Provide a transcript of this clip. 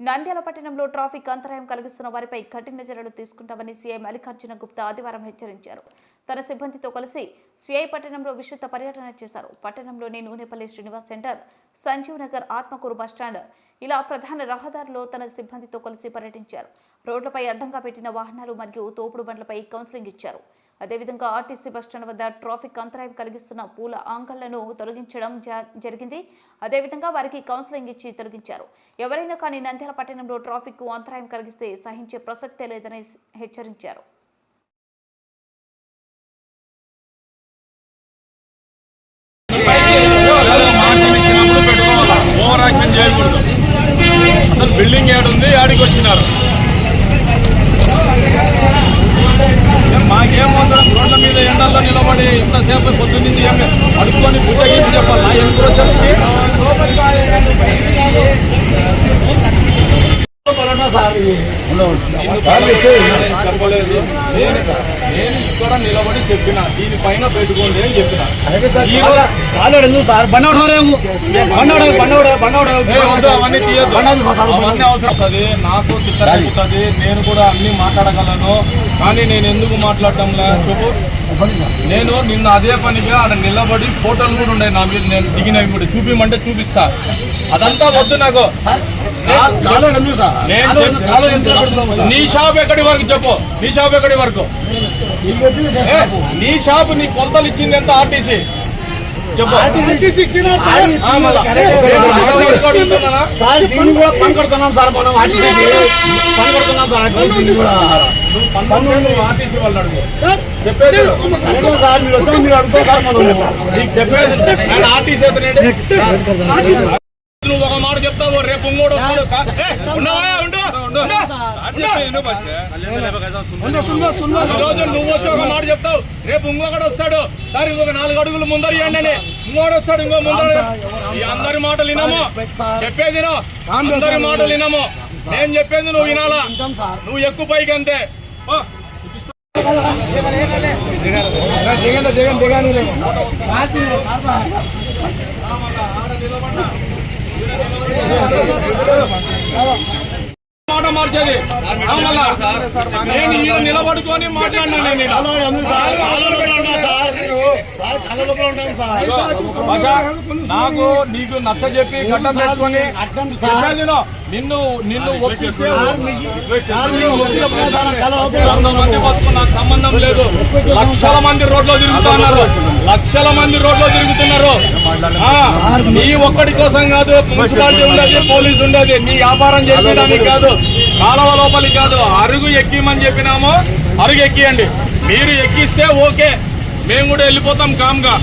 నంద్యాల పట్టణంలో ట్రాఫిక్ అంతరాయం కలిగిస్తున్న వారిపై కఠిన చర్యలు తీసుకుంటామని సీఐ మల్లికార్జున గుప్తా ఆదివారం హెచ్చరించారు. తన సిబ్బందితో కలిసి సీఐ పట్టణంలో విస్తృత పర్యటన చేశారు. పట్టణంలోని Nunepalli Srinivas centre Sanjeev Nagar Atmakur bus stand ఇలా ప్రధాన రహదారిలో తన సిబ్బందితో కలిసి పర్యటించారు. రోడ్లపై అడ్డంగా పెట్టిన వాహనాలు మరియు తోపుడు బండ్లపై కౌన్సిలింగ్ ఇచ్చారు. అదేవిధంగా ఆర్టీసీ బస్టాండ్ వద్ద ట్రాఫిక్ అంతరాయం కలిగిస్తున్న పూల ఆంకళ్ళను తొలగించడం జరిగింది. అదేవిధంగా వారికి కౌన్సిలింగ్ ఇచ్చి తొలగించారు. ఎవరైనా కానీ నంద్యాల పట్టణంలో ట్రాఫిక్కు అంతరాయం కలిగిస్తే సహించే ప్రసక్తే లేదని హెచ్చరించారు. అసలు బిల్డింగ్ ఏడుంది ఆడికి వచ్చినారు 2학년 చెప్పలేదు నేను నేను ఇక్కడ నిలబడి చెప్పిన దీనిపైన పెట్టుకోండి అని చెప్పిన సార్ బండవడరేము బండవడ బండవడ బండవడ ఏ అవన్నీ తీయొద్దు. అవన్నీ అవసరం వస్తుంది నాకు తిక్కవుతుంది నేను కూడా అన్ని మాట్లాడగలను కానీ నేను ఎందుకు మాట్లాడటంలే చెప్పు నేను నిన్న అదే పనిగా ఆడ నిలబడి ఫోటోలు కూడా ఉన్నాయి నా మీద నేను దిగినవి కూడా చూపిమంటే చూపిస్తా అదంతా వద్దు నాకు నీ షాప్ ఎక్కడి వరకు చెప్పు నీ షాప్ ఎక్కడి వరకు నీ షాప్ నీ కొలతలు ఇచ్చింది ఎంత ఆర్టీసీ చెప్పు? సార్ సార్ మనం ఆర్టీసీ ఆర్టీసీ వాళ్ళు అడుగు చెప్పేది సార్ మీరు మీరు అడుగుతారు సార్ మనం నీకు చెప్పేది ఆర్టీసీ అతనేంటి? నువ్వు ఒక మాట చెప్తావు రేపు ఇంకోటి వస్తాడు కా- ఏ, ఉండవా? ఉండు, ఉండు. ఈ రోజు నువ్వు వచ్చి ఒక మాట చెప్తావు. రేపు ఇంకొకటి వస్తాడు. సార్ ఇంకొక నాలుగు అడుగులు ముందర ఇవ్వండి అని. ఇంకోటి వస్తాడు ఇంకో ముందర ఈ అందరి మాటలు వినము. చెప్పేది. అందరి మాటలు వినము. నేను చెప్పేది నువ్వు వినాలా? నువ్వు ఎక్కువ పైకి అంతే. దిగండి దిగండి దిగండి నేను నిలబడుకొని మాట్లాడినా నేను నాకు నీకు నచ్చ చెప్పి గడ్డం పెట్టుకొని. నిన్ను నిన్ను ఒప్పిస్తే వంద మంది బతుకు నాకు సంబంధం లేదు లక్షల మంది రోడ్లో తిరుగుతున్నారు లక్షల మంది రోడ్లో తిరుగుతున్నారు నీ ఒక్కడి కోసం కాదు మున్సిపాలిటీ ఉండదు పోలీసు ఉండదు నీ వ్యాపారం చేయడానికి కాదు కాలువ లోపలికి కాదు అరుగు ఎక్కిమని చెప్పినాము. అరుగు ఎక్కియండి. మీరు ఎక్కిస్తే ఓకే. మేము కూడా వెళ్ళిపోతాం కామ్గా.